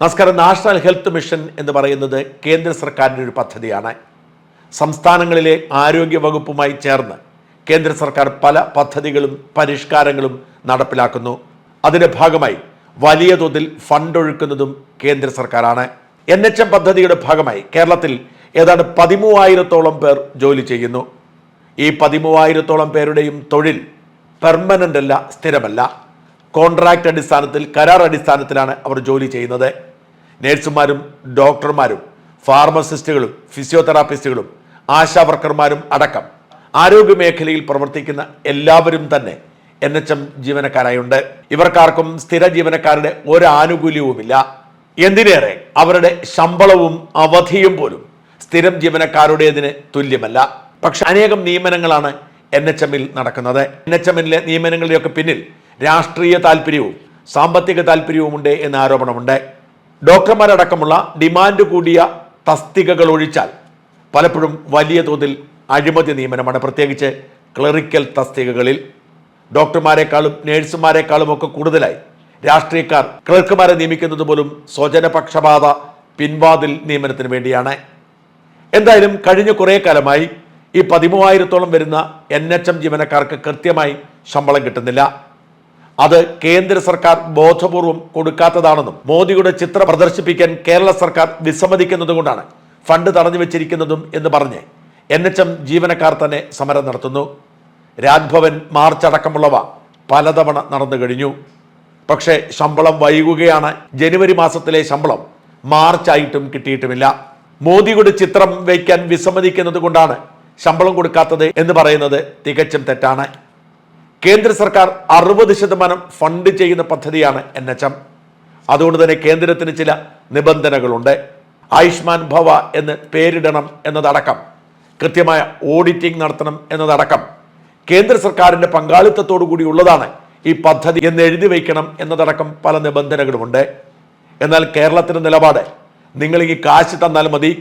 നമസ്കാരം. National health mission എന്ന് പറയുന്നത് കേന്ദ്ര സർക്കാരിന്റെ ഒരു പദ്ധതിയാണ്. സംസ്ഥാനങ്ങളിലെ ആരോഗ്യ വകുപ്പുമായി ചേർന്ന് കേന്ദ്ര സർക്കാർ പല പദ്ധതികളും പരിഷ്കാരങ്ങളും നടപ്പിലാക്കുന്നു. അതിന്റെ ഭാഗമായി വലിയ തോതിൽ ഫണ്ട് ഒഴുക്കുന്നതും കേന്ദ്ര സർക്കാരാണ്. എൻ എച്ച് എം പദ്ധതിയുടെ ഭാഗമായി കേരളത്തിൽ ഏതാണ്ട് പതിമൂവായിരത്തോളം പേർ ജോലി ചെയ്യുന്നു. ഈ പതിമൂവായിരത്തോളം പേരുടെയും തൊഴിൽ പെർമനന്റ് അല്ല സ്ഥിരമല്ല. കോൺട്രാക്ട് അടിസ്ഥാനത്തിൽ കരാർ അടിസ്ഥാനത്തിലാണ് അവർ ജോലി ചെയ്യുന്നത്. നേഴ്സുമാരും ഡോക്ടർമാരും ഫാർമസിസ്റ്റുകളും ഫിസിയോതെറാപ്പിസ്റ്റുകളും ആശാവർക്കർമാരും അടക്കം ആരോഗ്യ മേഖലയിൽ പ്രവർത്തിക്കുന്ന എല്ലാവരും തന്നെ എൻ എച്ച് എം ജീവനക്കാരായുണ്ട്. ഇവർക്കാർക്കും സ്ഥിര ജീവനക്കാരുടെ ഒരു ആനുകൂല്യവുമില്ല എന്തിനേറെ അവരുടെ ശമ്പളവും അവധിയും പോലും സ്ഥിരം ജീവനക്കാരുടേതിന് തുല്യമല്ല. പക്ഷെ അനേകം നിയമനങ്ങളാണ് എൻ എച്ച് എമ്മിൽ നടക്കുന്നത്. എൻ എച്ച് എമ്മിലെ നിയമനങ്ങളുടെയൊക്കെ പിന്നിൽ രാഷ്ട്രീയ താല്പര്യവും സാമ്പത്തിക താല്പര്യവുമുണ്ട് എന്ന ആരോപണമുണ്ട്. ഡോക്ടർമാരടക്കമുള്ള ഡിമാൻഡ് കൂടിയ തസ്തികകൾ ഒഴിച്ചാൽ പലപ്പോഴും വലിയ തോതിൽ അഴിമതി നിയമനമാണ്. പ്രത്യേകിച്ച് ക്ലറിക്കൽ തസ്തികകളിൽ ഡോക്ടർമാരെക്കാളും നേഴ്സുമാരെക്കാളും ഒക്കെ കൂടുതലായി രാഷ്ട്രീയക്കാർ ക്ലർക്കുമാരെ നിയമിക്കുന്നത് പോലും സ്വജനപക്ഷപാത പിൻവാതിൽ നിയമനത്തിന് വേണ്ടിയാണ്. എന്തായാലും കഴിഞ്ഞ കുറേ കാലമായി ഈ പതിമൂവായിരത്തോളം വരുന്ന എൻ എച്ച് എം ജീവനക്കാർക്ക് കൃത്യമായി ശമ്പളം കിട്ടുന്നില്ല. അത് കേന്ദ്ര സർക്കാർ ബോധപൂർവം കൊടുക്കാത്തതാണെന്നും മോദിയുടെ ചിത്രം പ്രദർശിപ്പിക്കാൻ കേരള സർക്കാർ വിസമ്മതിക്കുന്നതുകൊണ്ടാണ് ഫണ്ട് തടഞ്ഞു വെച്ചിരിക്കുന്നതും എന്ന് പറഞ്ഞ് എൻ എച്ച് എം ജീവനക്കാർ തന്നെ സമരം നടത്തുന്നു. രാജ്ഭവൻ മാർച്ച് അടക്കമുള്ളവ പലതവണ നടന്നു കഴിഞ്ഞു. പക്ഷേ ശമ്പളം വൈകുകയാണ്. ജനുവരി മാസത്തിലെ ശമ്പളം മാർച്ച് ആയിട്ടും കിട്ടിയിട്ടുമില്ല. മോദിയുടെ ചിത്രം വയ്ക്കാൻ വിസമ്മതിക്കുന്നതുകൊണ്ടാണ് ശമ്പളം കൊടുക്കാത്തത് എന്ന് പറയുന്നത് തികച്ചും തെറ്റാണ്. കേന്ദ്ര സർക്കാർ അറുപത് ശതമാനം ഫണ്ട് ചെയ്യുന്ന പദ്ധതിയാണ് എൻ എച്ച് എം അതുകൊണ്ട് തന്നെ കേന്ദ്രത്തിന് ചില നിബന്ധനകളുണ്ട്. ആയുഷ്മാൻ ഭവ എന്ന് പേരിടണം എന്നതടക്കം. കൃത്യമായ ഓഡിറ്റിംഗ് നടത്തണം എന്നതടക്കം. കേന്ദ്ര സർക്കാരിന്റെ പങ്കാളിത്തത്തോടു കൂടി ഉള്ളതാണ് ഈ പദ്ധതി എന്ന് എഴുതി വയ്ക്കണം എന്നതടക്കം പല നിബന്ധനകളുമുണ്ട്. എന്നാൽ കേരളത്തിന്റെ നിലപാട് നിങ്ങൾ ഈ കാശ് തന്നാൽ മതി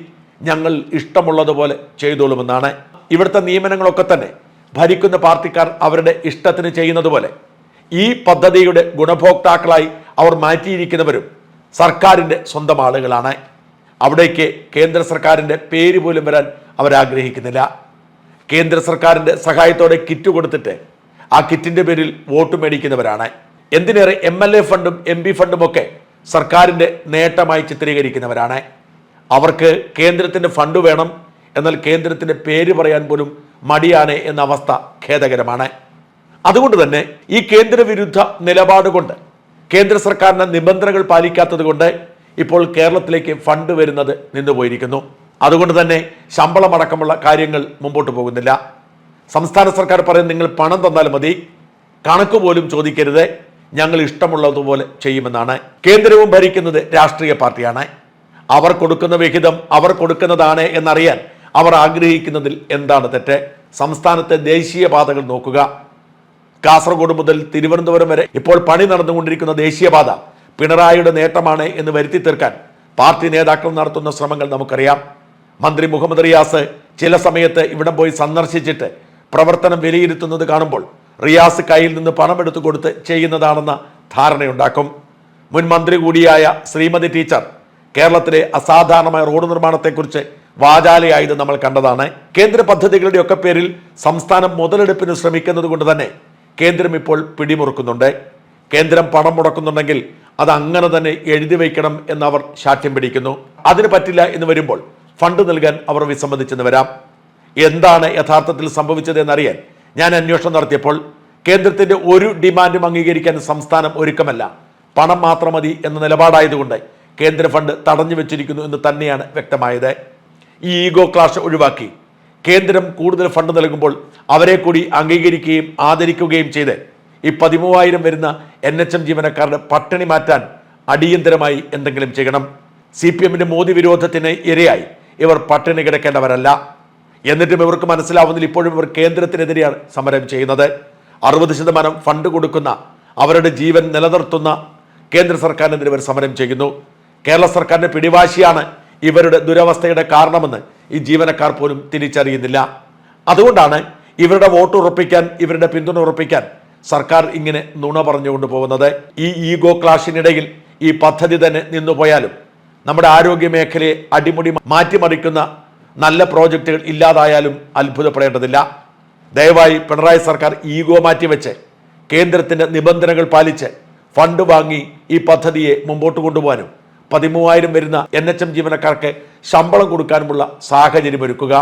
ഞങ്ങൾ ഇഷ്ടമുള്ളതുപോലെ ചെയ്തോളുമെന്നാണ്. ഇവിടുത്തെ നിയമനങ്ങളൊക്കെ തന്നെ ഭരിക്കുന്ന പാർട്ടിക്കാർ അവരുടെ ഇഷ്ടത്തിന് ചെയ്യുന്നത് പോലെ ഈ പദ്ധതിയുടെ ഗുണഭോക്താക്കളായി അവർ മാറ്റിയിരിക്കുന്നവരും സർക്കാരിന്റെ സ്വന്തം ആളുകളാണ്. അവിടേക്ക് കേന്ദ്ര സർക്കാരിന്റെ പേര് പോലും വരാൻ അവരാഗ്രഹിക്കുന്നില്ല. കേന്ദ്ര സർക്കാരിന്റെ സഹായത്തോടെ കിറ്റ് കൊടുത്തിട്ട് ആ കിറ്റിന്റെ പേരിൽ വോട്ട് മേടിക്കുന്നവരാണ്. എന്തിനേറെ എം എൽ എ ഫണ്ടും എം പി ഫണ്ടും ഒക്കെ സർക്കാരിന്റെ നേട്ടമായി ചിത്രീകരിക്കുന്നവരാണ്. അവർക്ക് കേന്ദ്രത്തിന്റെ ഫണ്ട് വേണം എന്നാൽ കേന്ദ്രത്തിന്റെ പേര് പറയാൻ പോലും മടിയാണ് എന്ന അവസ്ഥ ഖേദകരമാണ്. അതുകൊണ്ട് തന്നെ ഈ കേന്ദ്രവിരുദ്ധ നിലപാട് കൊണ്ട് കേന്ദ്ര സർക്കാരിന്റെ നിബന്ധനകൾ പാലിക്കാത്തത് കൊണ്ട് ഇപ്പോൾ കേരളത്തിലേക്ക് ഫണ്ട് വരുന്നത് നിന്നുപോയിരിക്കുന്നു. അതുകൊണ്ട് തന്നെ ശമ്പളമടക്കമുള്ള കാര്യങ്ങൾ മുമ്പോട്ട് പോകുന്നില്ല. സംസ്ഥാന സർക്കാർ പറയും നിങ്ങൾ പണം തന്നാൽ മതി. കണക്ക് പോലും ചോദിക്കരുത്. ഞങ്ങൾ ഇഷ്ടമുള്ളതുപോലെ ചെയ്യുമെന്നാണ്. കേന്ദ്രവും ഭരിക്കുന്നത് രാഷ്ട്രീയ പാർട്ടിയാണ്. അവർ കൊടുക്കുന്ന വിഹിതം അവർ കൊടുക്കുന്നതാണ് എന്നറിയാൻ അവർ ആഗ്രഹിക്കുന്നതിൽ എന്താണ് തെറ്റ്? സംസ്ഥാനത്തെ ദേശീയ പാതകൾ നോക്കുക. കാസർഗോഡ് മുതൽ തിരുവനന്തപുരം വരെ ഇപ്പോൾ പണി നടന്നുകൊണ്ടിരിക്കുന്ന ദേശീയപാത പിണറായിയുടെ നേട്ടമാണ് എന്ന് വരുത്തി തീർക്കാൻ പാർട്ടി നേതാക്കൾ നടത്തുന്ന ശ്രമങ്ങൾ നമുക്കറിയാം. മന്ത്രി മുഹമ്മദ് റിയാസ് ചില സമയത്ത് ഇവിടം പോയി സന്ദർശിച്ചിട്ട് പ്രവർത്തനം വിലയിരുത്തുന്നത് കാണുമ്പോൾ റിയാസ് കയ്യിൽ നിന്ന് പണം എടുത്തു കൊടുത്ത് ചെയ്യുന്നതാണെന്ന ധാരണയുണ്ടാക്കും. മുൻ മന്ത്രി കൂടിയായ ശ്രീമതി ടീച്ചർ കേരളത്തിലെ അസാധാരണമായ റോഡ് നിർമ്മാണത്തെക്കുറിച്ച് വാചാലയായത് നമ്മൾ കണ്ടതാണ്. കേന്ദ്ര പദ്ധതികളുടെ ഒക്കെ പേരിൽ സംസ്ഥാനം മുതലെടുപ്പിന് ശ്രമിക്കുന്നത് കൊണ്ട് തന്നെ കേന്ദ്രം ഇപ്പോൾ പിടിമുറുക്കുന്നുണ്ട്. കേന്ദ്രം പണം മുടക്കുന്നുണ്ടെങ്കിൽ അത് അങ്ങനെ തന്നെ എഴുതി വയ്ക്കണം എന്ന് അവർ ശാഠ്യം പിടിക്കുന്നു. അതിന് പറ്റില്ല എന്ന് വരുമ്പോൾ ഫണ്ട് നൽകാൻ അവർ വിസമ്മതിച്ചെന്ന് വരാം. എന്താണ് യഥാർത്ഥത്തിൽ സംഭവിച്ചത് എന്നറിയാൻ ഞാൻ അന്വേഷണം നടത്തിയപ്പോൾ കേന്ദ്രത്തിന്റെ ഒരു ഡിമാൻഡും അംഗീകരിക്കാൻ സംസ്ഥാനം ഒരുക്കമല്ല. പണം മാത്രം മതി എന്ന നിലപാടായതുകൊണ്ട് കേന്ദ്ര ഫണ്ട് തടഞ്ഞു വെച്ചിരിക്കുന്നു എന്ന് തന്നെയാണ് വ്യക്തമായത്. ഈ ഈഗോ ക്ലാഷ് ഒഴിവാക്കി. കേന്ദ്രം കൂടുതൽ ഫണ്ട് നൽകുമ്പോൾ അവരെ കൂടി അംഗീകരിക്കുകയും ആദരിക്കുകയും ചെയ്ത് ഈ പതിമൂവായിരം വരുന്ന എൻ എച്ച് എം ജീവനക്കാരുടെ പട്ടിണി മാറ്റാൻ അടിയന്തരമായി എന്തെങ്കിലും ചെയ്യണം. സി പി എമ്മിന്റെ മോദി വിരോധത്തിന് ഇരയായി. ഇവർ പട്ടിണി കിടക്കേണ്ടവരല്ല. എന്നിട്ടും ഇവർക്ക് മനസ്സിലാവുന്നില്ല ഇപ്പോഴും ഇവർ കേന്ദ്രത്തിനെതിരെയാണ് സമരം ചെയ്യുന്നത്. അറുപത് ശതമാനം ഫണ്ട് കൊടുക്കുന്ന അവരുടെ ജീവൻ നിലനിർത്തുന്ന കേന്ദ്ര സർക്കാരിനെതിരെ ഇവർ സമരം ചെയ്യുന്നു. കേരള സർക്കാരിന്റെ പിടിവാശിയാണ് ഇവരുടെ ദുരവസ്ഥയുടെ കാരണമെന്ന് ഈ ജീവനക്കാർ പോലും തിരിച്ചറിയുന്നില്ല. അതുകൊണ്ടാണ് ഇവരുടെ വോട്ട് ഉറപ്പിക്കാൻ ഇവരുടെ പിന്തുണ ഉറപ്പിക്കാൻ സർക്കാർ ഇങ്ങനെ നുണ പറഞ്ഞുകൊണ്ട് പോകുന്നത്. ഈ ഈഗോ ക്ലാഷിനിടയിൽ ഈ പദ്ധതി തന്നെ നിന്നുപോയാലും നമ്മുടെ ആരോഗ്യ മേഖലയെ അടിമുടി മാറ്റിമറിക്കുന്ന നല്ല പ്രോജക്റ്റുകൾ ഇല്ലാതായാലും അത്ഭുതപ്പെടേണ്ടതില്ല. ദയവായി പിണറായി സർക്കാർ ഈഗോ മാറ്റിവെച്ച് കേന്ദ്രത്തിന്റെ നിബന്ധനകൾ പാലിച്ച് ഫണ്ട് വാങ്ങി ഈ പദ്ധതിയെ മുമ്പോട്ട് കൊണ്ടുപോകാനും പതിമൂവായിരം വരുന്ന എൻ എച്ച് എം ജീവനക്കാർക്ക് ശമ്പളം കൊടുക്കാനുമുള്ള സാഹചര്യം ഒരുക്കുക